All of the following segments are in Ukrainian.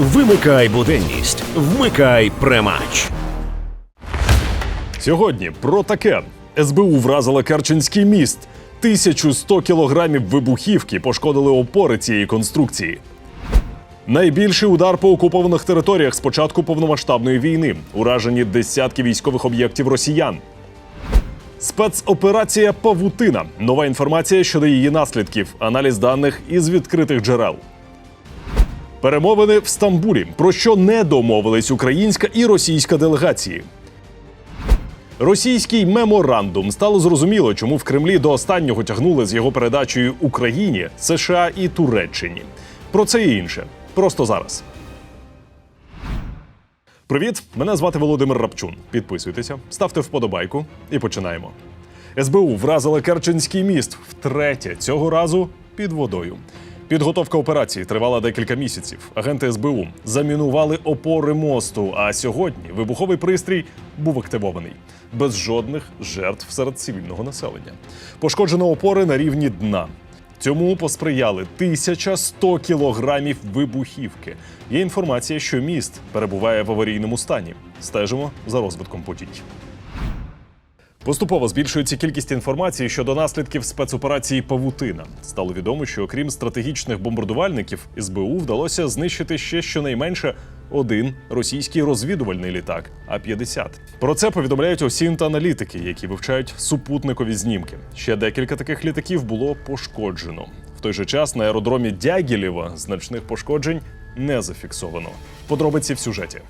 Вимикай буденність, вмикай премач. Сьогодні про таке. СБУ вразила Керченський міст. 1100 кілограмів вибухівки пошкодили опори цієї конструкції. Найбільший удар по окупованих територіях з початку повномасштабної війни. Уражені десятки військових об'єктів росіян. Спецоперація Павутина. Нова інформація щодо її наслідків. Аналіз даних із відкритих джерел. Перемовини в Стамбулі. Про що не домовились українська і російська делегації. Російський меморандум стало зрозуміло, чому в Кремлі до останнього тягнули з його передачею Україні, США і Туреччині. Про це і інше. Просто зараз. Привіт! Мене звати Володимир Рапчун. Підписуйтеся, ставте вподобайку і починаємо. СБУ вразила Керченський міст втретє цього разу під водою. Підготовка операції тривала декілька місяців. Агенти СБУ замінували опори мосту. А сьогодні вибуховий пристрій був активований без жодних жертв серед цивільного населення. Пошкоджено опори на рівні дна. Цьому посприяли 1100 кілограмів вибухівки. Є інформація, що міст перебуває в аварійному стані. Стежимо за розвитком подій. Поступово збільшується кількість інформації щодо наслідків спецоперації Павутина. Стало відомо, що окрім стратегічних бомбардувальників, СБУ вдалося знищити ще щонайменше один російський розвідувальний літак А-50. Про це повідомляють осін та аналітики, які вивчають супутникові знімки. Ще декілька таких літаків було пошкоджено. В той же час на аеродромі Дягілєва значних пошкоджень не зафіксовано. Подробиці в сюжеті.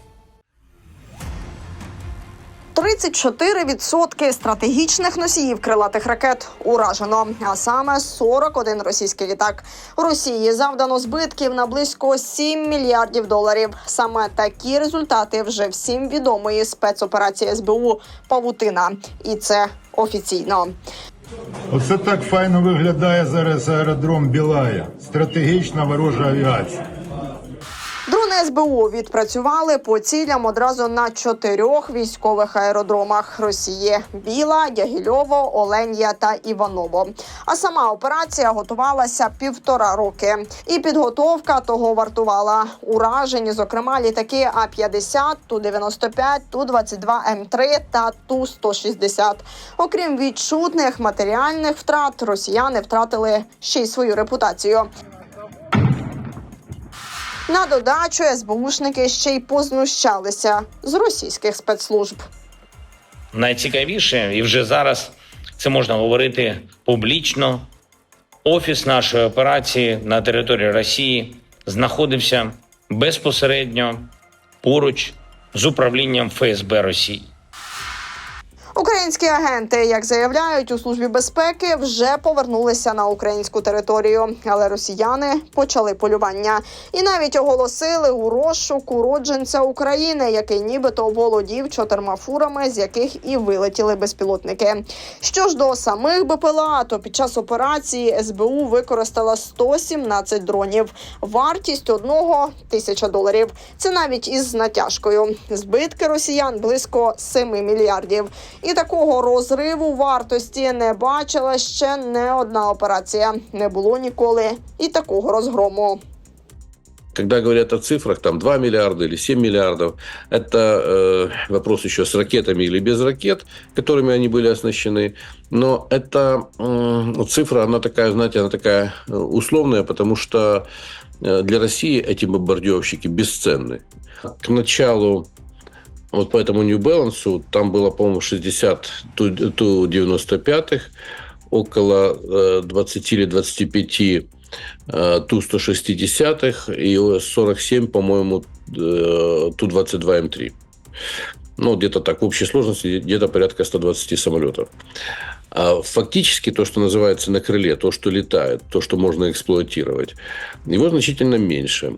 34% стратегічних носіїв крилатих ракет уражено, а саме 41 російський літак. Росії завдано збитків на близько 7 мільярдів доларів. Саме такі результати вже всім відомої спецоперації СБУ Павутина, і це офіційно. Оце так файно виглядає зараз аеродром Білая. Стратегічна ворожа авіація. Дрони СБУ відпрацювали по цілям одразу на чотирьох військових аеродромах Росії: Біла, Дягільово, Оленя та Іваново. А сама операція готувалася півтора роки, і підготовка того вартувала. Уражені, зокрема, літаки А 50 Ту 95 Ту 22 М3 та Ту 160 Окрім відчутних матеріальних втрат, росіяни втратили ще й свою репутацію. На додачу СБУшники ще й познущалися з російських спецслужб. найцікавіше, і вже зараз це можна говорити публічно. Офіс нашої операції на території Росії знаходився безпосередньо поруч з управлінням ФСБ Росії. Українські агенти, як заявляють у службі безпеки, вже повернулися на українську територію, але росіяни почали полювання і навіть оголосили у розшук уродженця України, який нібито володів чотирма фурами, з яких і вилетіли безпілотники. Що ж до самих БПЛА, то під час операції СБУ використала 117 дронів. Вартість одного тисяча доларів. Це навіть із натяжкою. Збитки росіян близько 7 мільярдів. І такого розриву вартості не бачила ще не одна операція. Не було ніколи і такого розгрому. Когда говорят о цифрах, там 2 миллиарда или 7 миллиардов, это э, вопрос еще с ракетами или без ракет, которыми они были оснащены. Но эта э, цифра, она такая, знаете, она такая э, условная, потому что э, для России эти бомбардировщики бесценны. К началу вот по этому New Balance там было, по-моему, 60 Ту- Ту-95, около э, 20 или 25 э, Ту-160 и 47, по-моему, э, Ту-22М3. Ну, где-то так, в общей сложности где-то порядка 120 самолетов. А фактически то, что называется на крыле, то, что летает, то, что можно эксплуатировать, его значительно меньше.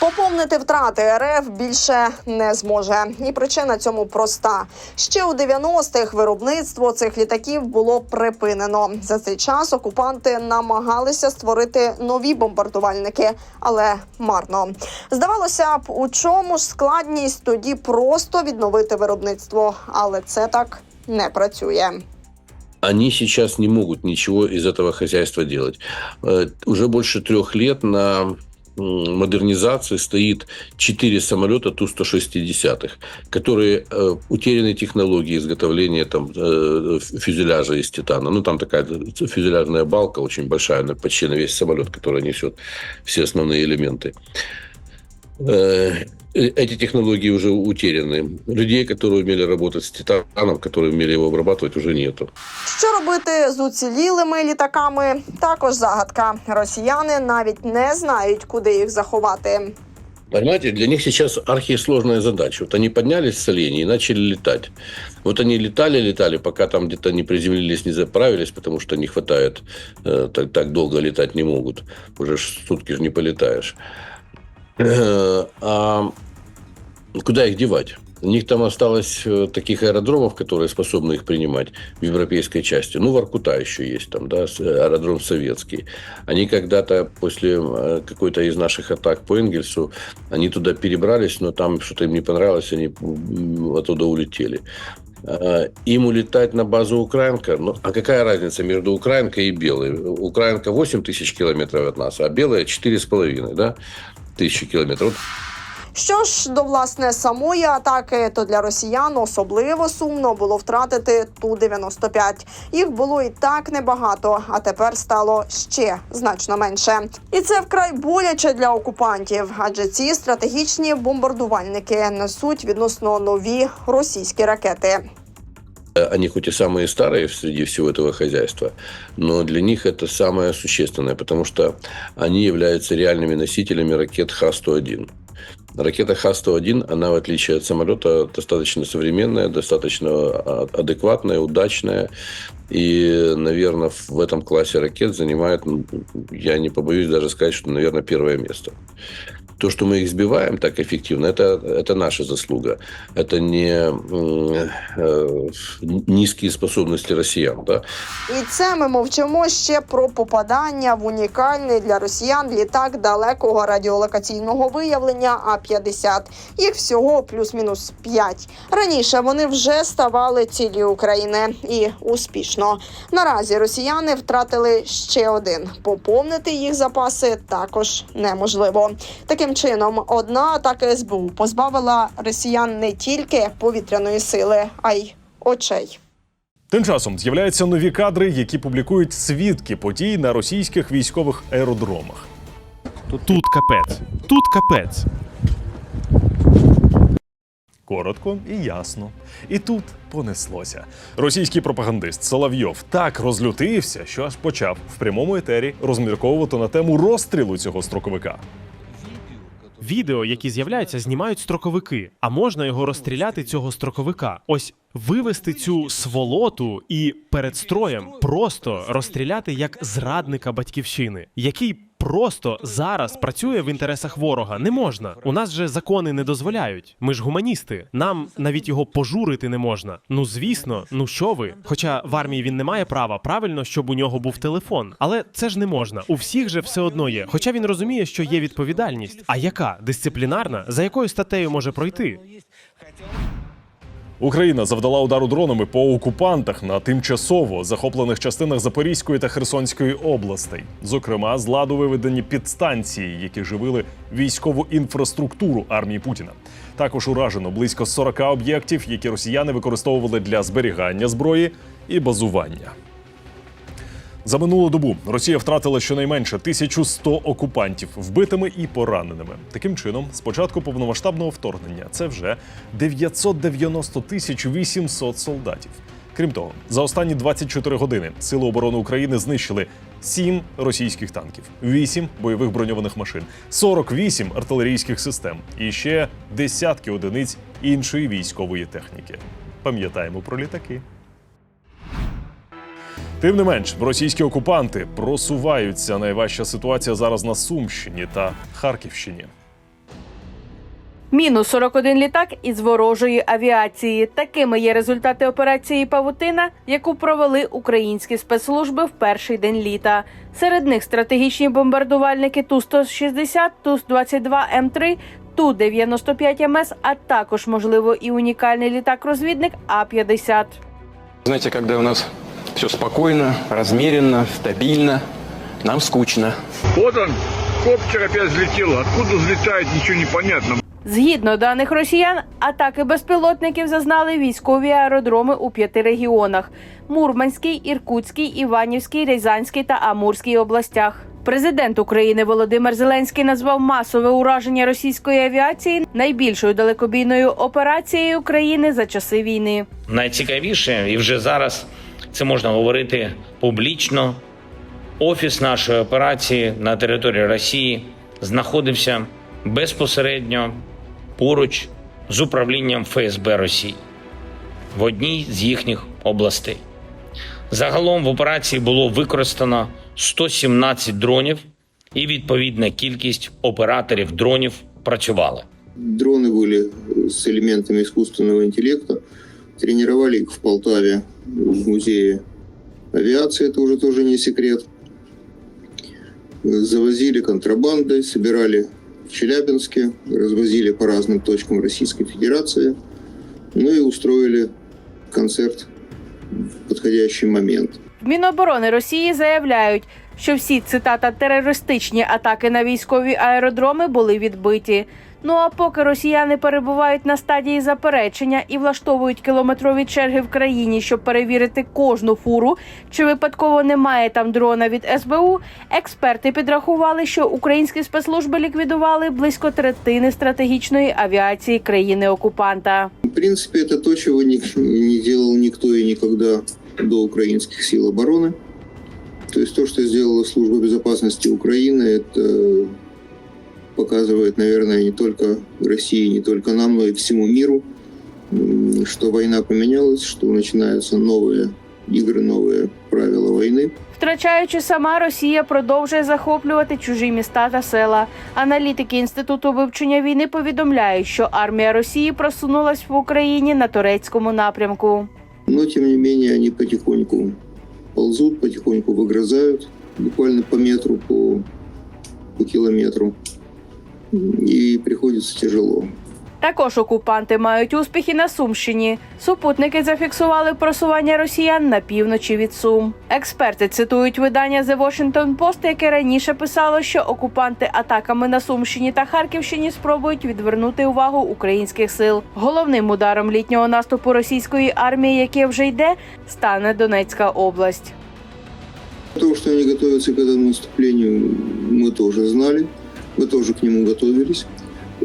Поповнити втрати РФ більше не зможе, і причина цьому проста. Ще у 90-х виробництво цих літаків було припинено. За цей час окупанти намагалися створити нові бомбардувальники, але марно. Здавалося б, у чому ж складність тоді просто відновити виробництво, але це так не працює. Они сейчас не могут ничего из этого хозяйства делать. Э, Уже больше трех лет на модернизации стоит 4 самолета Ту-160, которые э, утеряны технологии изготовления там, э, фюзеляжа из титана. Ну, там такая фюзеляжная балка очень большая, она почти на весь самолет, которая несет все основные элементы. Э, Эти технологии уже утеряны. Людей, которые умели работать с титаном, которые умели его обрабатывать, уже нету. Що робити з уцілілими літаками? Також загадка. Росіяни навіть не знають, куди їх заховати. Понимаете, для них сейчас архисложная задача. Вот они поднялись с оленей и начали летать. Вот они летали, летали, пока там где-то не приземлились, не заправились, потому что не хватает, э, так, так долго летать не могут. Уже ж сутки же не полетаешь. Э, А куда их девать? У них там осталось э, таких аэродромов, которые способны их принимать в европейской части. Ну, Воркута еще есть там, да, с- аэродром советский. Они когда-то после э, какой-то из наших атак по Энгельсу, они туда перебрались, но там что-то им не понравилось, они оттуда улетели. Э, Им улетать на базу Украинка, ну, а какая разница между Украинкой и Белой? Украинка 8 тысяч километров от нас, а Белая 4,5 да, тысячи километров. Вот Що ж до власне самої атаки, то для росіян особливо сумно було втратити ту 95 Їх було і так небагато, а тепер стало ще значно менше. І це вкрай боляче для окупантів, адже ці стратегічні бомбардувальники несуть відносно нові російські ракети. Они хоть и самые старые среди всего этого хозяйства, но для них это самое существенное, потому что они являются реальными носителями ракет Х-101. Ракета Х-101, она, в отличие от самолета, достаточно современная, достаточно а- адекватная, удачная. И, наверное, в этом классе ракет занимает, ну, я не побоюсь даже сказать, что, наверное, первое место. То, что мы их сбиваем так эффективно, это, это наша заслуга. Это не м, э, низкие способности россиян. Да? І це ми мовчимо ще про попадання в унікальний для росіян літак далекого радіолокаційного виявлення А-50. Їх всього плюс-мінус 5. Раніше вони вже ставали цілі України і успішно. Наразі росіяни втратили ще один. Поповнити їх запаси також неможливо. Таким чином, одна атака СБУ позбавила росіян не тільки повітряної сили, а й очей. Тим часом з'являються нові кадри, які публікують свідки подій на російських військових аеродромах. Тут капець. Тут капець. Коротко і ясно. І тут понеслося. Російський пропагандист Соловйов так розлютився, що аж почав в прямому етері розмірковувати на тему розстрілу цього строковика. Відео, які з'являються, знімають строковики. А можна його розстріляти цього строковика. Ось вивести цю сволоту і перед строєм просто розстріляти як зрадника батьківщини, який просто зараз працює в інтересах ворога. Не можна. У нас же закони не дозволяють. Ми ж гуманісти. Нам навіть його пожурити не можна. Ну звісно, ну що ви? Хоча в армії він не має права, правильно, щоб у нього був телефон. Але це ж не можна. У всіх же все одно є. Хоча він розуміє, що є відповідальність. А яка дисциплінарна? За якою статтею може пройти? Україна завдала удару дронами по окупантах на тимчасово захоплених частинах Запорізької та Херсонської областей, зокрема з ладу виведені підстанції, які живили військову інфраструктуру армії Путіна. Також уражено близько 40 об'єктів, які росіяни використовували для зберігання зброї і базування. За минулу добу Росія втратила щонайменше 1100 окупантів вбитими і пораненими. Таким чином, з початку повномасштабного вторгнення це вже 990 тисяч 800 солдатів. Крім того, за останні 24 години Сили оборони України знищили 7 російських танків, 8 бойових броньованих машин, 48 артилерійських систем і ще десятки одиниць іншої військової техніки. Пам'ятаємо про літаки. Тим не менш, російські окупанти просуваються. Найважча ситуація зараз на Сумщині та Харківщині. Мінус 41 літак із ворожої авіації. Такими є результати операції Павутина, яку провели українські спецслужби в перший день літа. Серед них стратегічні бомбардувальники Ту-160, Ту-22М3, Ту-95МС, а також, можливо, і унікальний літак-розвідник А-50. Знаете, когда у нас все спокойно, размеренно, стабильно, нам скучно. Вот он, Квадрокоптер опять взлетел. Откуда взлетает, ничего не понятно. Згідно даних росіян, атаки безпілотників зазнали військові аеродроми у п'яти регіонах: Мурманський, Іркутський, Іванівський, Рязанський та Амурський областях. Президент України Володимир Зеленський назвав масове ураження російської авіації найбільшою далекобійною операцією країни за часи війни. Найцікавіше, і вже зараз це можна говорити публічно. Офіс нашої операції на території Росії знаходився безпосередньо поруч з управлінням ФСБ Росії в одній з їхніх областей. Загалом в операції було використано 117 дронів, і відповідна кількість операторів дронів працювали. Дроны были с элементами искусственного интеллекта. Тренировали их в Полтаве в музее авиации, это уже тоже не секрет. Завозили контрабандой, собирали в Челябинске, развозили по разным точкам Российской Федерации. Ну и устроили концерт в подходящий момент. В Міноборони Росії заявляють, що всі цитата терористичні атаки на військові аеродроми були відбиті. Ну а поки росіяни перебувають на стадії заперечення і влаштовують кілометрові черги в країні, щоб перевірити кожну фуру, чи випадково немає там дрона від СБУ, експерти підрахували, що українські спецслужби ліквідували близько третини стратегічної авіації країни окупанта. В принципе, это то, чего не, не делал никто и никогда до украинских сил обороны. То есть то, что сделала Служба безопасности Украины, это показывает, наверное, не только России, не только нам, но и всему миру, м, что война поменялась, что начинаются новые игры, новые правила войны. Втрачаючи сама, Росія продовжує захоплювати чужі міста та села. Аналітики інституту вивчення війни повідомляють, що армія Росії просунулась в Україні на турецькому напрямку. Но, тем не менее, они потихоньку ползут, потихоньку выгрызают, буквально по метру, по, по километру. И приходится тяжело. Також окупанти мають успіхи на Сумщині. Супутники зафіксували просування росіян на півночі від Сум. Експерти цитують видання The Washington Post, яке раніше писало, що окупанти атаками на Сумщині та Харківщині спробують відвернути увагу українських сил. Головним ударом літнього наступу російської армії, яке вже йде, стане Донецька область. То, что они готовятся к этому наступлению, мы тоже знали, мы тоже к нему готовились.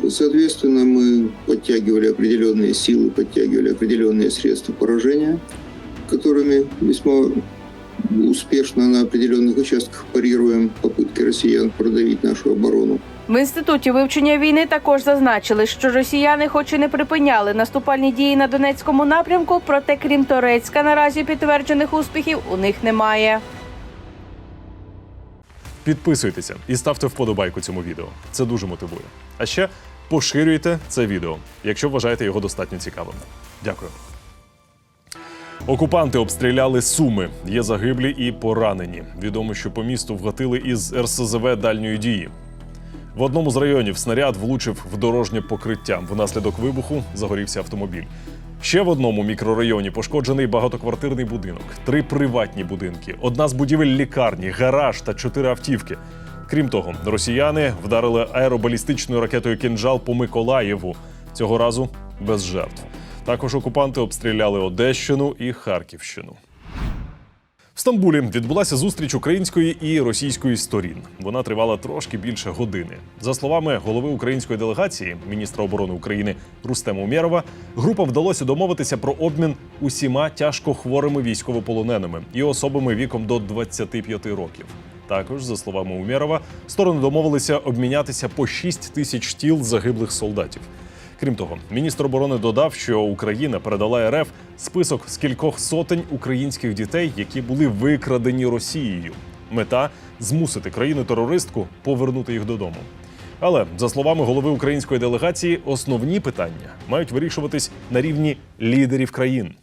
Соответственно, мы подтягивали определенные силы, подтягивали определенные средства поражения, которыми весьма успешно на определенных участках парируем попытки россиян продавить нашу оборону. В інституті вивчення війни також зазначили, що росіяни, хоч і не припиняли наступальні дії на Донецькому напрямку, проте крім Торецька, наразі підтверджених успіхів у них немає. Підписуйтеся і ставте вподобайку цьому відео. Це дуже мотивує. А ще поширюйте це відео, якщо вважаєте його достатньо цікавим. Дякую. Окупанти обстріляли Суми. Є загиблі і поранені. Відомо, що по місту вгатили із РСЗВ дальньої дії. В одному з районів снаряд влучив в дорожнє покриття. Внаслідок вибуху загорівся автомобіль. Ще в одному мікрорайоні пошкоджений багатоквартирний будинок, три приватні будинки, одна з будівель лікарні, гараж та чотири автівки. Крім того, росіяни вдарили аеробалістичною ракетою «Кінжал» по Миколаєву. Цього разу без жертв. Також окупанти обстріляли Одещину і Харківщину. В Стамбулі відбулася зустріч української і російської сторін. Вона тривала трошки більше години. За словами голови української делегації, міністра оборони України Рустема Умєрова, група вдалося домовитися про обмін усіма тяжко хворими військовополоненими і особами віком до 25 років. Також, за словами Умєрова, сторони домовилися обмінятися по 6 тисяч тіл загиблих солдатів. Крім того, міністр оборони додав, що Україна передала РФ список з кількох сотень українських дітей, які були викрадені Росією. Мета змусити країну-терористку повернути їх додому. Але за словами голови української делегації, основні питання мають вирішуватись на рівні лідерів країн.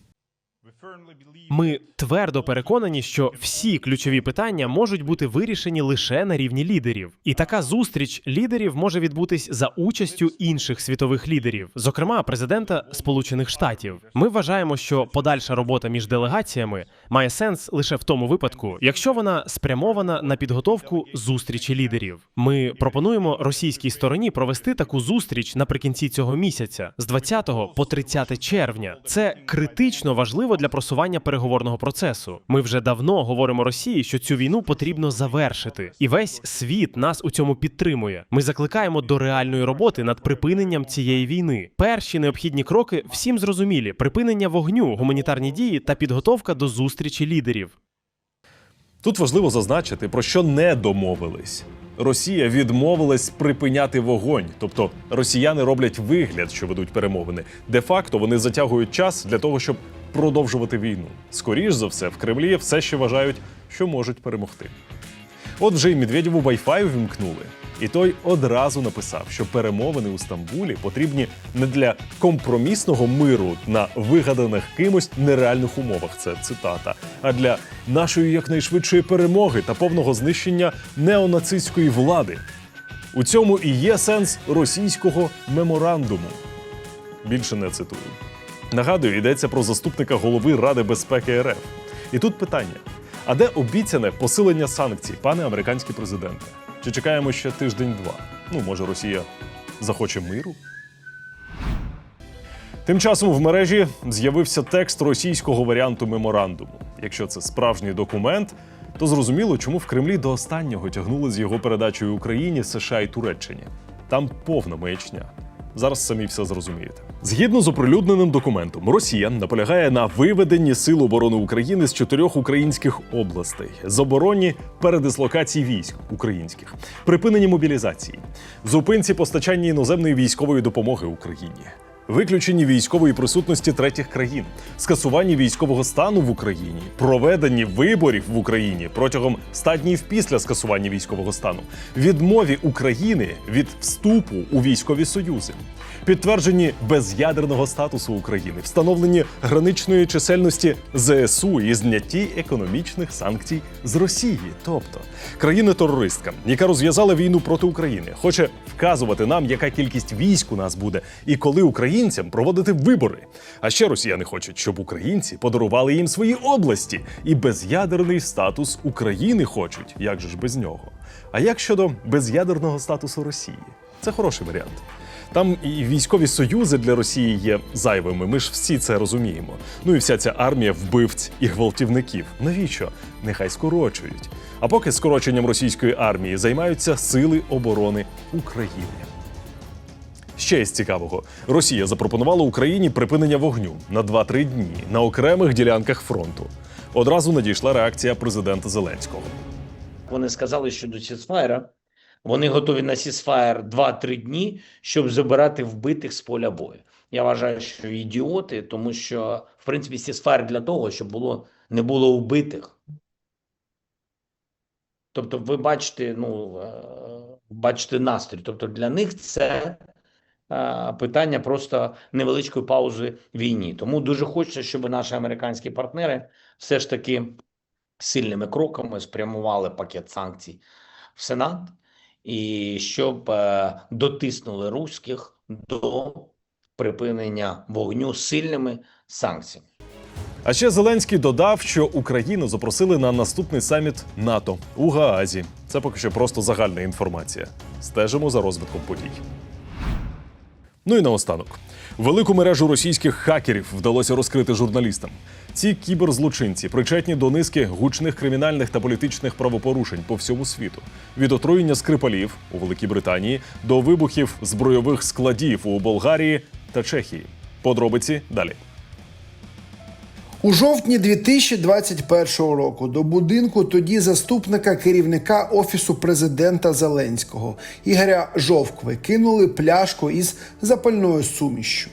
Ми твердо переконані, що всі ключові питання можуть бути вирішені лише на рівні лідерів, і така зустріч лідерів може відбутись за участю інших світових лідерів, зокрема президента Сполучених Штатів. Ми вважаємо, що подальша робота між делегаціями має сенс лише в тому випадку, якщо вона спрямована на підготовку зустрічі лідерів. Ми пропонуємо російській стороні провести таку зустріч наприкінці цього місяця з 20 по 30 червня. Це критично важливо для просування переговорного процесу. Ми вже давно говоримо Росії, що цю війну потрібно завершити, і весь світ нас у цьому підтримує. Ми закликаємо до реальної роботи над припиненням цієї війни. Перші необхідні кроки всім зрозумілі: припинення вогню, гуманітарні дії та підготовка до зустрічі лідерів. Тут важливо зазначити, про що не домовились. Росія відмовилась припиняти вогонь, тобто росіяни роблять вигляд, що ведуть перемовини. Де-факто вони затягують час для того, щоб продовжувати війну. Скоріш за все, в Кремлі все ще вважають, що можуть перемогти. От вже й Медведєву Wi-Fi вімкнули. І той одразу написав, що перемовини у Стамбулі потрібні не для компромісного миру на вигаданих кимось нереальних умовах. Це цитата, а для нашої якнайшвидшої перемоги та повного знищення неонацистської влади. У цьому і є сенс російського меморандуму. Більше не цитую. Нагадую, йдеться про заступника голови Ради безпеки РФ. І тут питання: а де обіцяне посилення санкцій, пане американський президенте? Чи чекаємо ще тиждень-два? Ну, може, Росія захоче миру? Тим часом в мережі з'явився текст російського варіанту меморандуму. Якщо це справжній документ, то зрозуміло, чому в Кремлі до останнього тягнули з його передачею Україні, США і Туреччині. Там повна маячня. Зараз самі все зрозумієте. Згідно з оприлюдненим документом, Росія наполягає на виведенні сил оборони України з чотирьох українських областей, забороні передислокації військ українських, припиненні мобілізації, зупинці постачання іноземної військової допомоги Україні. Виключенні військової присутності третіх країн, скасуванні військового стану в Україні, проведенні виборів в Україні протягом 100 днів після скасування військового стану, відмові України від вступу у військові союзи, підтвердженні без'ядерного статусу України, встановленні граничної чисельності ЗСУ і знятті економічних санкцій з Росії, тобто країна-терористка, яка розв'язала війну проти України, хоче вказувати нам, яка кількість військ у нас буде, і коли українцям проводити вибори. А ще росіяни хочуть, щоб українці подарували їм свої області і без'ядерний статус України хочуть. Як же ж без нього? А як щодо без'ядерного статусу Росії? Це хороший варіант. Там і військові союзи для Росії є зайвими. Ми ж всі це розуміємо. Ну і вся ця армія вбивць і гвалтівників. Навіщо? Нехай скорочують. А поки скороченням російської армії займаються сили оборони України. Ще із цікавого: Росія запропонувала Україні припинення вогню на 2-3 дні на окремих ділянках фронту. Одразу надійшла реакція президента Зеленського. Вони сказали, що до сісфаєра вони готові на сісфаєр 2-3 дні, щоб забирати вбитих з поля бою. Я вважаю, що ідіоти, тому що в принципі сісфаєр для того, щоб було не було вбитих. Тобто, ви бачите, ну е, бачите настрій. Тобто для них це питання просто невеличкої паузи війні. Тому дуже хочеться, щоб наші американські партнери все ж таки сильними кроками спрямували пакет санкцій в Сенат і щоб е, дотиснули руських до припинення вогню сильними санкціями. А ще Зеленський додав, що Україну запросили на наступний саміт НАТО у Гаазі. Це поки що просто загальна інформація. Стежимо за розвитком подій. Ну і наостанок. Велику мережу російських хакерів вдалося розкрити журналістам. Ці кіберзлочинці причетні до низки гучних кримінальних та політичних правопорушень по всьому світу від отруєння скрипалів у Великій Британії до вибухів збройових складів у Болгарії та Чехії. Подробиці далі. У жовтні 2021 року до будинку тоді заступника керівника офісу президента Зеленського Ігоря Жовкви кинули пляшку із запальною сумішчю.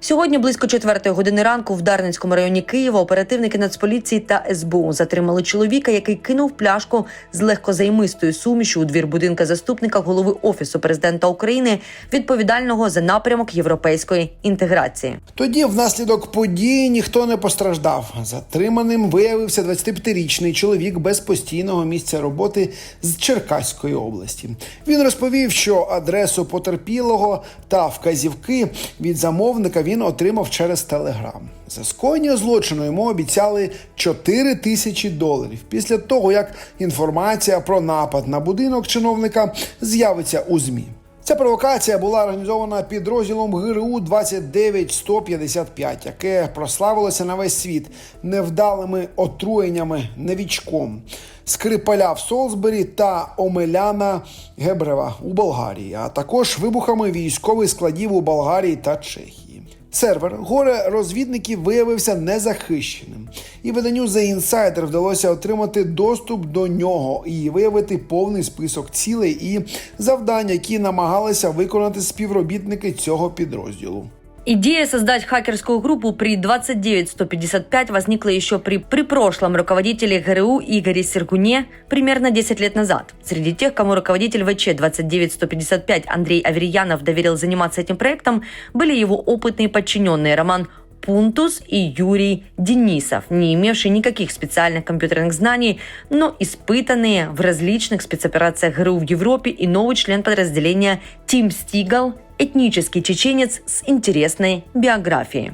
Сьогодні близько четвертої години ранку в Дарницькому районі Києва оперативники Нацполіції та СБУ затримали чоловіка, який кинув пляшку з легкозаймистою сумішю у двір будинка заступника голови офісу президента України, відповідального за напрямок європейської інтеграції. Тоді, внаслідок події, ніхто не постраждав. Затриманим виявився 25-річний чоловік без постійного місця роботи з Черкаської області. Він розповів, що адресу потерпілого та вказівки від замовника він отримав через телеграм. За скоєння злочину йому обіцяли 4 тисячі доларів після того, як інформація про напад на будинок чиновника з'явиться у ЗМІ. Ця провокація була організована підрозділом ГРУ 29155, яке прославилося на весь світ невдалими отруєннями новічком Скрипаля в Солсбері та Омеляна Гебрева у Болгарії, а також вибухами військових складів у Болгарії та Чехії. Сервер горе розвідників виявився незахищеним, і виданню The Insider вдалося отримати доступ до нього і виявити повний список цілей і завдань, які намагалися виконати співробітники цього підрозділу. Идея создать хакерскую группу при 29155 возникла еще при, при прошлом руководителе ГРУ Игоре Сергуне примерно 10 лет назад. Среди тех, кому руководитель ВЧ 29155 Андрей Аверьянов доверил заниматься этим проектом, были его опытные подчиненные Роман Пунтус и Юрий Денисов, не имевшие никаких специальных компьютерных знаний, но испытанные в различных спецоперациях ГРУ в Европе и новый член подразделения Тим Стигал, этнический чеченец с интересной биографией.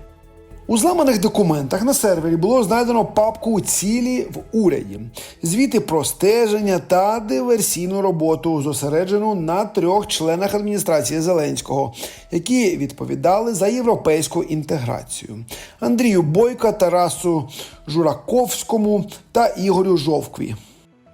У зламаних документах на сервері було знайдено папку цілі в уряді, звіти про стеження та диверсійну роботу, зосереджену на трьох членах адміністрації Зеленського, які відповідали за європейську інтеграцію: Андрію Бойко, Тарасу Жураковському та Ігорю Жовкві.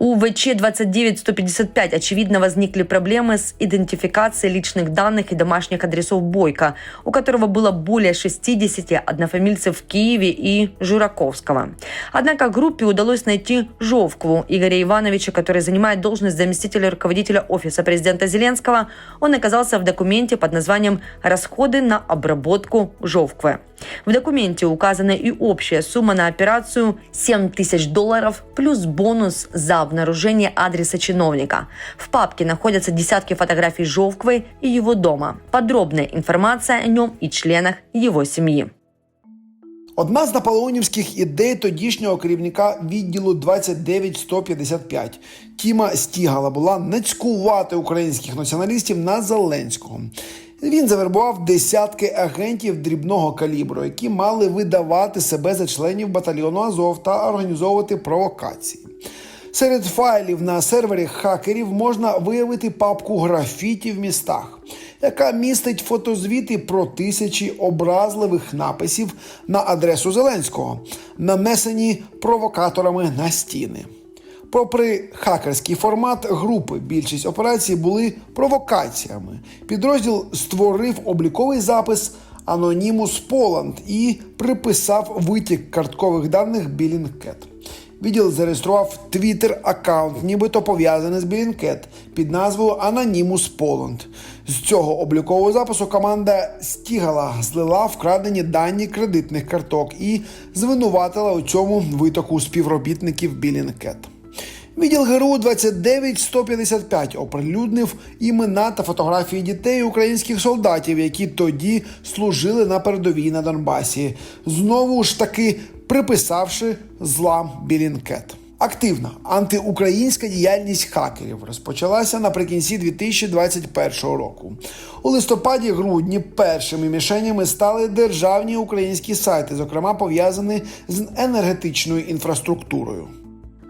У ВЧ-29-155 очевидно возникли проблемы с идентификацией личных данных и домашних адресов Бойко, у которого было более 60 однофамильцев в Киеве и Жураковского. Однако группе удалось найти Жовкву Игоря Ивановича, который занимает должность заместителя руководителя Офиса президента Зеленского. Он оказался в документе под названием «Расходы на обработку Жовквы». В документе указана и общая сумма на операцию 7 тысяч долларов плюс бонус за обнаружение адреса чиновника. В папке находятся десятки фотографий Жовквы и его дома. Подробная информация о нем и членах его семьи. Одна з наполеонівських ідей тодішнього керівника відділу 29155 Тіма Стігала була нацькувати українських націоналістів на Зеленського. Він завербував десятки агентів дрібного калібру, які мали видавати себе за членів батальйону Азов та організовувати провокації. Серед файлів на сервері хакерів можна виявити папку графіті в містах, яка містить фотозвіти про тисячі образливих написів на адресу Зеленського, нанесені провокаторами на стіни. Попри хакерський формат групи, більшість операцій були провокаціями. Підрозділ створив обліковий запис Anonymous Poland і приписав витік карткових даних Billingcat. Відділ зареєстрував твіттер аккаунт, нібито пов'язаний з Billingcat під назвою Anonymous Poland. З цього облікового запису команда Стігала злила вкрадені дані кредитних карток і звинуватила у цьому витоку співробітників Billingcat. Відділ ГРУ 29155 оприлюднив імена та фотографії дітей українських солдатів, які тоді служили на передовій на Донбасі, знову ж таки приписавши злам Білінкет. Активна антиукраїнська діяльність хакерів розпочалася наприкінці 2021 року. У листопаді-грудні першими мішенями стали державні українські сайти, зокрема пов'язані з енергетичною інфраструктурою.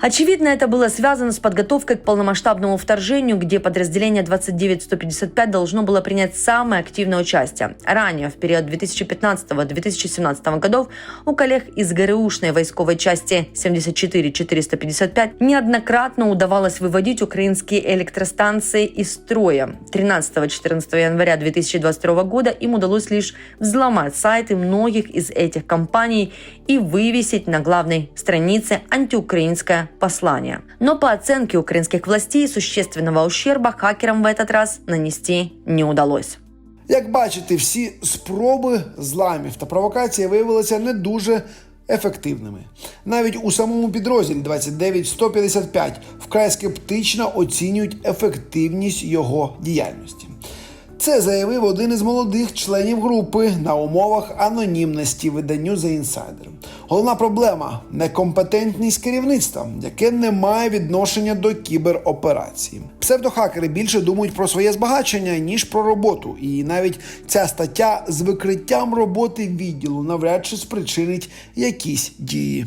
Очевидно, это было связано с подготовкой к полномасштабному вторжению, где подразделение 29155 должно было принять самое активное участие. Ранее, в период 2015-2017 годов, у коллег из ГРУшной войсковой части 74455 неоднократно удавалось выводить украинские электростанции из строя. 13-14 января 2022 года им удалось лишь взломать сайты многих из этих компаний и вывесить на главной странице антиукраинское послание. Но по оценке украинских властей существенного ущерба хакерам в этот раз нанести не удалось. Як бачите, всі спроби зламів та провокації виявилися не дуже ефективними. Навіть у самому підрозділі 29155 вкрай скептично оцінюють ефективність його діяльності. Це заявив один із молодих членів групи на умовах анонімності виданню The Insider. Головна проблема некомпетентність керівництва, яке не має відношення до кібероперації. Псевдохакери більше думають про своє збагачення ніж про роботу, і навіть ця стаття з викриттям роботи відділу навряд чи спричинить якісь дії.